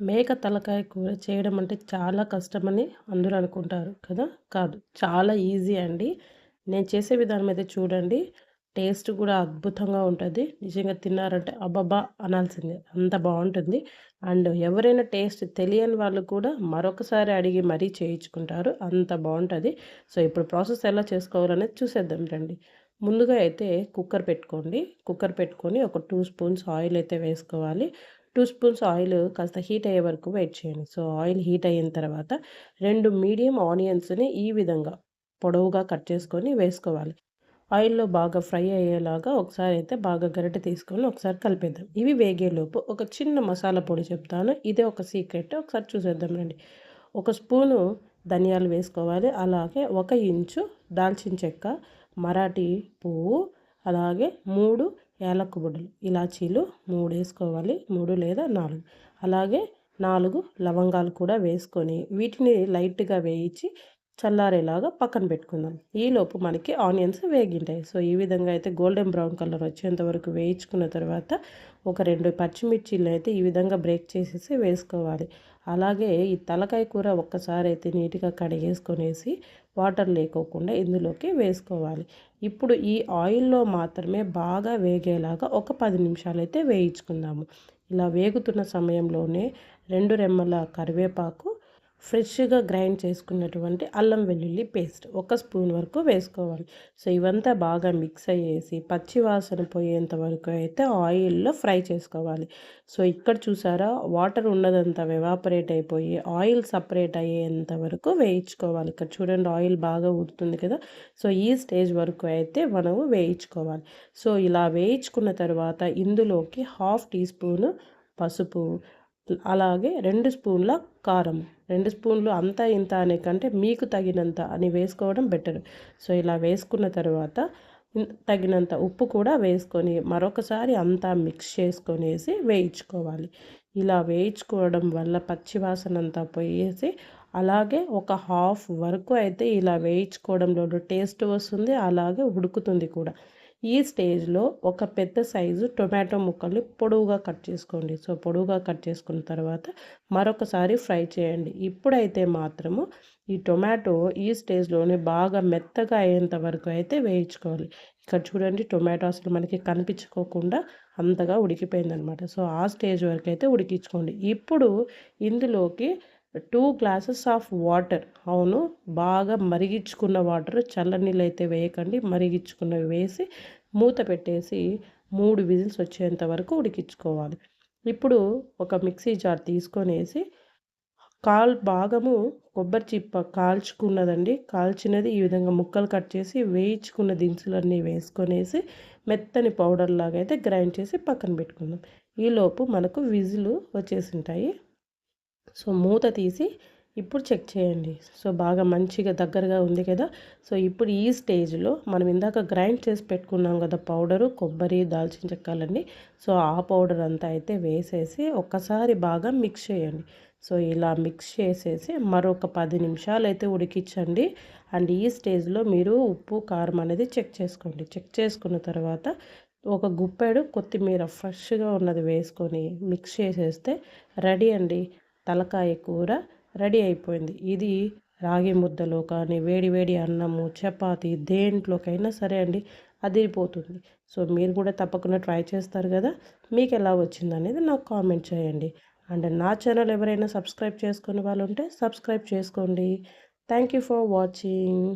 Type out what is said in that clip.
మేక తలకాయ కూర చేయడం అంటే చాలా కష్టమని అందరూ అనుకుంటారు కదా? కాదు. చాలా ఈజీ అండి. నేను చేసే విధానం అయితే చూడండి. టేస్ట్ కూడా అద్భుతంగా ఉంటుంది. నిజంగా తిన్నారంటే అబ్బబ్బా అనాల్సిందే. అంత బాగుంటుంది. అండ్ ఎవరైనా టేస్ట్ తెలియని వాళ్ళు కూడా మరొకసారి అడిగి మరీ చేయించుకుంటారు. అంత బాగుంటుంది. సో ఇప్పుడు ప్రాసెస్ ఎలా చేసుకోవాలనేది చూసేద్దాం రండి. ముందుగా అయితే కుక్కర్ పెట్టుకోండి. కుక్కర్ పెట్టుకొని ఒక టూ స్పూన్స్ ఆయిల్ అయితే వేసుకోవాలి. టూ స్పూన్స్ ఆయిల్ కాస్త హీట్ అయ్యే వరకు వెయిట్ చేయండి. సో ఆయిల్ హీట్ అయిన తర్వాత రెండు మీడియం ఆనియన్స్ని ఈ విధంగా పొడవుగా కట్ చేసుకొని వేసుకోవాలి. ఆయిల్లో బాగా ఫ్రై అయ్యేలాగా ఒకసారి అయితే బాగా గరిటె తీసుకొని ఒకసారి కలిపేద్దాం. ఇవి వేగేలోపు ఒక చిన్న మసాలా పొడి చెప్తాను. ఇదే ఒక సీక్రెట్. ఒకసారి చూసేద్దాం రండి. ఒక స్పూను ధనియాలు వేసుకోవాలి. అలాగే ఒక ఇంచు దాల్చిన చెక్క మరాఠీ పువ్వు అలాగే మూడు యాలక్కు బుడ్డలు. ఇలాచీలు మూడు వేసుకోవాలి. మూడు లేదా నాలుగు. అలాగే నాలుగు లవంగాలు కూడా వేసుకొని వీటిని లైట్గా వేయించి చల్లారేలాగా పక్కన పెట్టుకుందాం. ఈలోపు మనకి ఆనియన్స్ వేగింటాయి. సో ఈ విధంగా అయితే గోల్డెన్ బ్రౌన్ కలర్ వచ్చేంత వరకు వేయించుకున్న తర్వాత ఒక రెండు పచ్చిమిర్చీలు అయితే ఈ విధంగా బ్రేక్ చేసేసి వేసుకోవాలి. అలాగే ఈ తలకాయ కూర ఒక్కసారి అయితే నీట్గా కడిగేసుకొనేసి వాటర్ లేకోకుండా ఇందులోకి వేసుకోవాలి. ఇప్పుడు ఈ ఆయిల్లో మాత్రమే బాగా వేగేలాగా ఒక పది నిమిషాలు అయితే వేయించుకుందాము. ఇలా వేగుతున్న సమయంలోనే రెండు రెమ్మల కరివేపాకు ఫ్రెష్గా గ్రైండ్ చేసుకున్నటువంటి అల్లం వెల్లుల్లి పేస్ట్ ఒక స్పూన్ వరకు వేసుకోవాలి. సో ఇవంతా బాగా మిక్స్ అయ్యేసి పచ్చి వాసన పోయేంత వరకు అయితే ఆయిల్లో ఫ్రై చేసుకోవాలి. సో ఇక్కడ చూసారా వాటర్ ఉన్నదంతా వెవాపరేట్ అయిపోయి ఆయిల్ సపరేట్ అయ్యేంత వరకు వేయించుకోవాలి. ఇక్కడ చూడండి ఆయిల్ బాగా ఉడుతుంది కదా. సో ఈ స్టేజ్ వరకు అయితే మనము వేయించుకోవాలి. సో ఇలా వేయించుకున్న తర్వాత ఇందులోకి హాఫ్ టీ స్పూన్ పసుపు అలాగే రెండు స్పూన్ల కారం రెండు స్పూన్లు అంతా ఇంత అనే కంటే మీకు తగినంత అని వేసుకోవడం బెటర్ సో ఇలా వేసుకున్న తర్వాత తగినంత ఉప్పు కూడా వేసుకొని మరొకసారి అంతా మిక్స్ చేసుకొనేసి వేయించుకోవాలి. ఇలా వేయించుకోవడం వల్ల పచ్చివాసన అంతా పోయేసి అలాగే ఒక హాఫ్ వరకు అయితే ఇలా వేయించుకోవడంలో టేస్ట్ వస్తుంది అలాగే ఉడుకుతుంది కూడా. ఈ స్టేజ్లో ఒక పెద్ద సైజు టొమాటో ముక్కల్ని పొడవుగా కట్ చేసుకోండి. సో పొడవుగా కట్ చేసుకున్న తర్వాత మరొకసారి ఫ్రై చేయండి. ఇప్పుడైతే మాత్రము ఈ టొమాటో ఈ స్టేజ్లోనే బాగా మెత్తగా అయ్యేంత వరకు అయితే వేయించుకోవాలి. ఇక్కడ చూడండి టొమాటో అసలు మనకి కనిపించుకోకుండా అంతగా ఉడికిపోయిందనమాట సో ఆ స్టేజ్ వరకు అయితే ఉడికించుకోండి. ఇప్పుడు ఇందులోకి టూ గ్లాసెస్ ఆఫ్ వాటర్ అవును బాగా మరిగించుకున్న వాటర్ చల్లనీళ్ళు అయితే వేయకండి. మరిగించుకున్నవి వేసి మూత పెట్టేసి మూడు విజిల్స్ వచ్చేంత వరకు ఉడికించుకోవాలి. ఇప్పుడు ఒక మిక్సీ జార్ తీసుకొనేసి కాల్ భాగము కొబ్బరి చిప్ప కాల్చుకున్నదండి. కాల్చినది ఈ విధంగా ముక్కలు కట్ చేసి వేయించుకున్న దినుసులన్నీ వేసుకొనేసి మెత్తని పౌడర్ లాగా అయితే గ్రైండ్ చేసి పక్కన పెట్టుకుందాం. ఈలోపు మనకు విజులు వచ్చేసి ఉంటాయి సో మూత తీసి ఇప్పుడు చెక్ చేయండి. సో బాగా మంచిగా దగ్గరగా ఉంది కదా. సో ఇప్పుడు ఈ స్టేజ్లో మనం ఇందాక గ్రైండ్ చేసి పెట్టుకున్నాం కదా పౌడరు కొబ్బరి దాల్చిన చెక్కాలన్నీ. సో ఆ పౌడర్ అంతా అయితే వేసేసి ఒక్కసారి బాగా మిక్స్ చేయండి. సో ఇలా మిక్స్ చేసేసి మరొక పది నిమిషాలు అయితే ఉడికించండి. అండ్ ఈ స్టేజ్లో మీరు ఉప్పు కారం అనేది చెక్ చేసుకోండి. చెక్ చేసుకున్న తర్వాత ఒక గుప్పెడు కొత్తిమీర ఫ్రెష్గా ఉన్నది వేసుకొని మిక్స్ చేసేస్తే రెడీ అండి. తలకాయ కూర రెడీ అయిపోయింది. ఇది రాగి ముద్దలో కానీ వేడి వేడి అన్నము చపాతి దేంట్లోకైనా సరే అండి అదిరిపోతుంది. సో మీరు కూడా తప్పకుండా ట్రై చేస్తారు కదా మీకు ఎలా వచ్చింది అనేది నాకు కామెంట్ చేయండి. అండ్ నా ఛానల్ ఎవరైనా సబ్స్క్రైబ్ చేసుకునే వాళ్ళు ఉంటే సబ్స్క్రైబ్ చేసుకోండి. Thank you for watching.